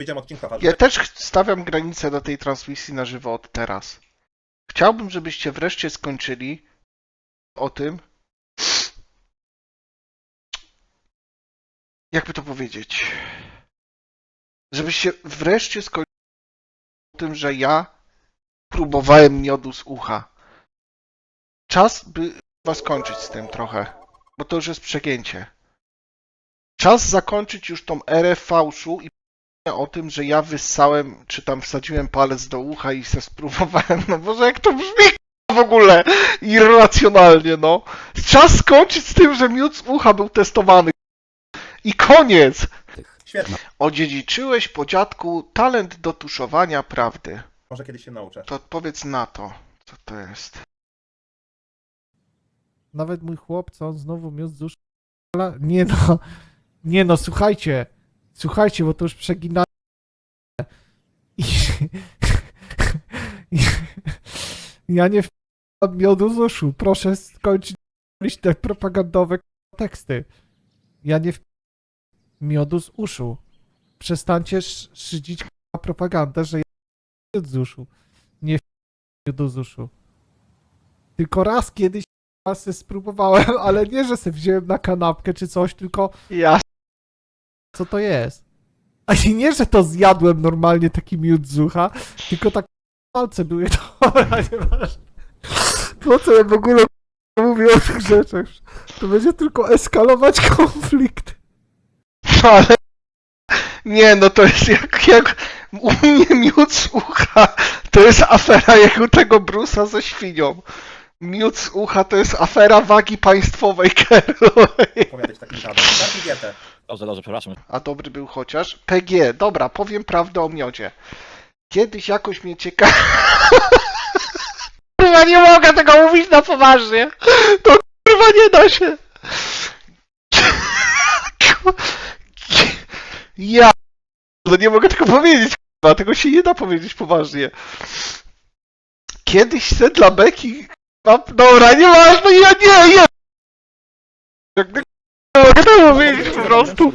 Wiedziałem odcinka, ale Ja też stawiam granicę do tej transmisji na żywo od teraz. Chciałbym, żebyście wreszcie skończyli o tym, jakby to powiedzieć, żebyście wreszcie skończyli o tym, że ja próbowałem miodu z ucha. Czas by was skończyć z tym trochę, bo to już jest przegięcie. Czas zakończyć już tą erę fałszu i o tym, że ja wyssałem, czy tam wsadziłem palec do ucha i se spróbowałem. No Boże, jak to brzmi w ogóle irracjonalnie, no. Czas skończyć z tym, że miód z ucha był testowany. I koniec! świetna. Odziedziczyłeś po dziadku talent do tuszowania prawdy. Może kiedyś się nauczę. To odpowiedz na to, co to jest. Nawet mój chłop, co on znowu miód z. Ale Nie no, nie no, słuchajcie, słuchajcie, bo to już przegina. I... Ja nie w miodu z uszu. Proszę skończyć te propagandowe teksty. Ja nie w miodu z uszu. Przestańcie sz- szydzić propagandę, że ja miód z uszu. Nie miodu z uszu. Tylko raz kiedyś se spróbowałem, ale nie, że se wziąłem na kanapkę czy coś, tylko Ja co to jest. A nie, że to zjadłem normalnie taki miód z ucha, tylko tak palce były. Dobra, nieważne. Po co ja w ogóle mówię o tych rzeczach? To będzie tylko eskalować konflikt. Ale... Nie, no to jest jak, jak u mnie miód z ucha. To jest afera jak u tego Brusa ze świnią. Miód z ucha to jest afera wagi państwowej Kerlowej. Opowiadać takim gadem. Taki dietę. Dobrze, dobrze, przepraszam. A dobry był chociaż. PG, dobra, powiem prawdę o miodzie. Kiedyś jakoś mnie ciekawi... Kurwa, nie mogę tego mówić na poważnie. To kurwa nie da się. Ja... No nie mogę tego powiedzieć, kurwa, tego się nie da powiedzieć poważnie. Kiedyś se dla Beki... Dobra, nieważne, ja nie, nie mogę powiedzieć po prostu.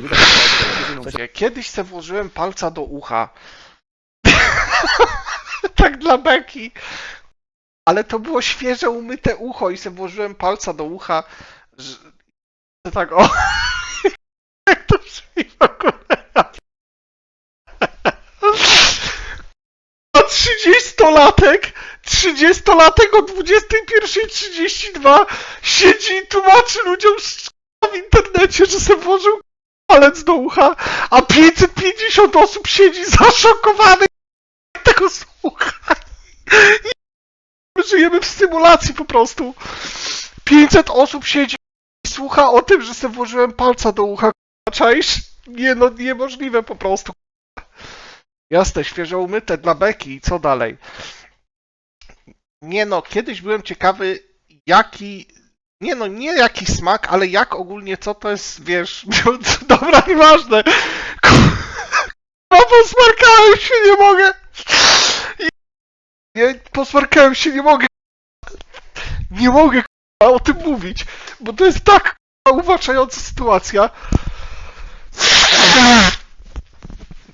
Kiedyś se włożyłem palca do ucha. tak dla beki. Ale to było świeże umyte ucho i se włożyłem palca do ucha. Że tak o. Jak to brzmi w ogóle? A 30-latek, 30-latek o 21.32 siedzi i tłumaczy ludziom w internecie, że se włożył palec do ucha, a 550 osób siedzi zaszokowanych tego słucha. My żyjemy w symulacji po prostu. 500 osób siedzi i słucha o tym, że sobie włożyłem palca do ucha. Czaisz? Nie no, niemożliwe po prostu. Jasne, świeżo umyte dla beki. Co dalej? Nie no, kiedyś byłem ciekawy, jaki nie no, nie jaki smak, ale jak ogólnie, co to jest, wiesz, dobra, nieważne. Kurwa, posmarkałem się, nie mogę. Nie, posmarkałem się, nie mogę. Nie mogę, o tym mówić, bo to jest tak, kurwa, uwaczająca sytuacja.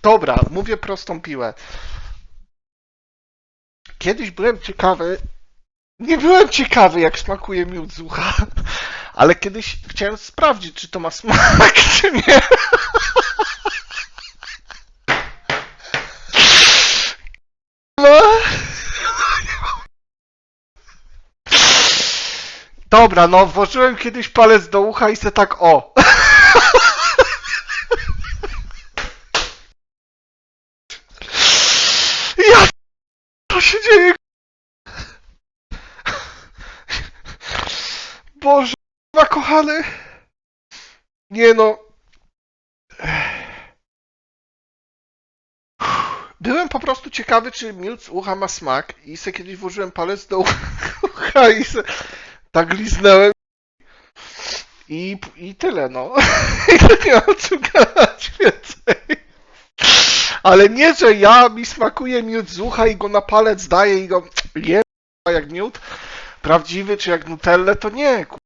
Dobra, mówię prostą piłę. Kiedyś byłem ciekawy, nie byłem ciekawy, jak smakuje miód z ucha, ale kiedyś chciałem sprawdzić, czy to ma smak, czy nie. No. Dobra, no włożyłem kiedyś palec do ucha i se tak o. Ja... Co się dzieje? Boże, ma kochany. Nie no. Byłem po prostu ciekawy, czy z ucha ma smak i se kiedyś włożyłem palec do ucha i se tak liznąłem. I, I tyle, no. I nie mam czym gadać więcej. Ale nie, że ja mi smakuje miód z ucha i go na palec daję i go jem jak miód prawdziwy, czy jak Nutelle, to nie. ku-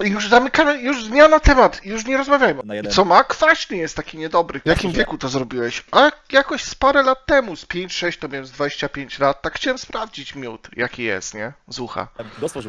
Już zamykamy, już zmiana temat, już nie rozmawiajmy. Na I jeden. co ma? Kwaśny jest taki niedobry. W jakim wieku to zrobiłeś? A jakoś z parę lat temu, z 5-6 to miałem z 25 lat, tak chciałem sprawdzić miód, jaki jest, nie? Z ucha. Dostał, że